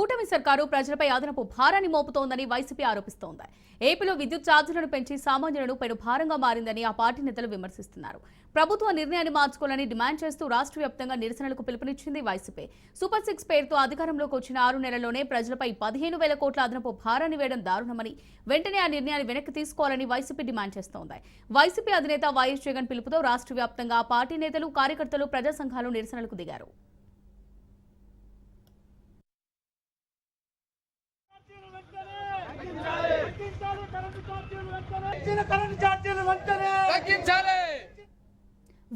కూటమి సర్కారు ప్రజలపై అదనపు భారాన్ని మోపుతోందని వైసీపీ ఆరోపిస్తోంది. ఏపీలో విద్యుత్ ఛార్జీలను పెంచి సామాన్యులను పెను భారంగా మారిందని ఆ పార్టీ నేతలు విమర్శిస్తున్నారు. ప్రభుత్వ నిర్ణయాన్ని మార్చుకోవాలని డిమాండ్ చేస్తూ రాష్ట్ర వ్యాప్తంగా నిరసనలకు పిలుపునిచ్చింది వైసీపీ. సూపర్ సిక్స్ పేరుతో అధికారంలోకి వచ్చిన ఆరు నెలల్లోనే ప్రజలపై పదిహేను వేల కోట్ల అదనపు భారాన్ని వేయడం దారుణమని వెంటనే ఆ నిర్ణయాన్ని వెనక్కి తీసుకోవాలని వైసీపీ డిమాండ్ చేస్తోంది. వైసీపీ అధినేత వైఎస్ జగన్ పిలుపుతో రాష్ట్ర వ్యాప్తంగా ఆ పార్టీ నేతలు కార్యకర్తలు ప్రజా సంఘాలు నిరసనలకు దిగారు ఇచ్చిన కరెంటు ఛార్జీలు వెంటనే తగ్గించాలి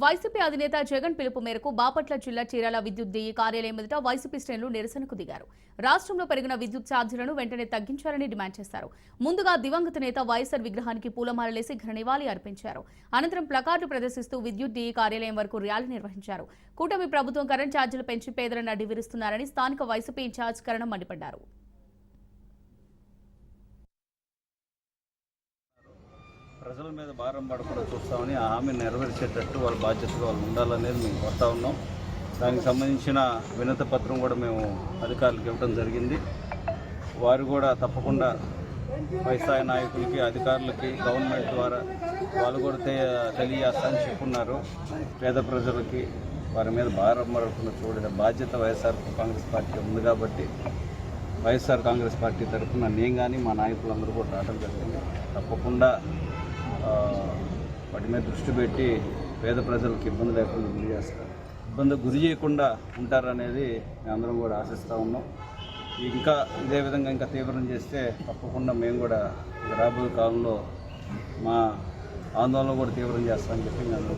వైసీపీ అధినేత జగన్ పిలుపు మేరకు బాపట్ల జిల్లా చీరాల విద్యుత్ డిఈ కార్యాలయం ఎదుట వైసీపీ శ్రేణులు నిరసనకు దిగారు. రాష్ట్రంలో పెరిగిన విద్యుత్ ఛార్జీలను వెంటనే తగ్గించాలని డిమాండ్ చేశారు. ముందుగా దివంగత నేత వైఎస్ఆర్ విగ్రహానికి పూలమాలలేసి ఘన నివాళి అర్పించారు. అనంతరం ప్లకార్డు ప్రదర్శిస్తూ విద్యుత్ డిఈ కార్యాలయం వరకు ర్యాలీ నిర్వహించారు. కూటమి ప్రభుత్వం కరెంట్ ఛార్జీలు పెంచి పేదలను అడ్డివిరుస్తున్నారని స్థానిక వైసీపీ ఇన్ఛార్జ్ కరణం మండిపడ్డారు. ప్రజల మీద భారం పడకుండా చూస్తామని ఆ హామీ నెరవేర్చేటట్టు వాళ్ళ బాధ్యతగా వాళ్ళు ఉండాలనేది మేము కోరుతా ఉన్నాం. దానికి సంబంధించిన వినత పత్రం కూడా మేము అధికారులకు ఇవ్వడం జరిగింది. వారు కూడా తప్పకుండా పై స్థాయి నాయకులకి అధికారులకి గవర్నమెంట్ ద్వారా వాళ్ళు కూడా తె- తెలియజేస్తామని చెప్పున్నారు. పేద ప్రజలకి వారి మీద భారం పడకుండా చూడే బాధ్యత వైఎస్ఆర్ కాంగ్రెస్ పార్టీ ఉంది కాబట్టి వైఎస్ఆర్ కాంగ్రెస్ పార్టీ తరఫున నేను కానీ మా నాయకులందరూ కూడా రావడం జరిగింది. తప్పకుండా వాటి మీద దృష్టి పెట్టి పేద ప్రజలకు ఇబ్బంది లేకుండా గురి చేస్తారు. ఇబ్బంది గురి చేయకుండా ఉంటారనేది అందరం కూడా ఆశిస్తూ ఉన్నాం. ఇంకా ఇదే విధంగా ఇంకా తీవ్రం చేస్తే తప్పకుండా మేము కూడా రాబోయే కాలంలో మా ఆందోళన కూడా తీవ్రం చేస్తామని చెప్పి మేము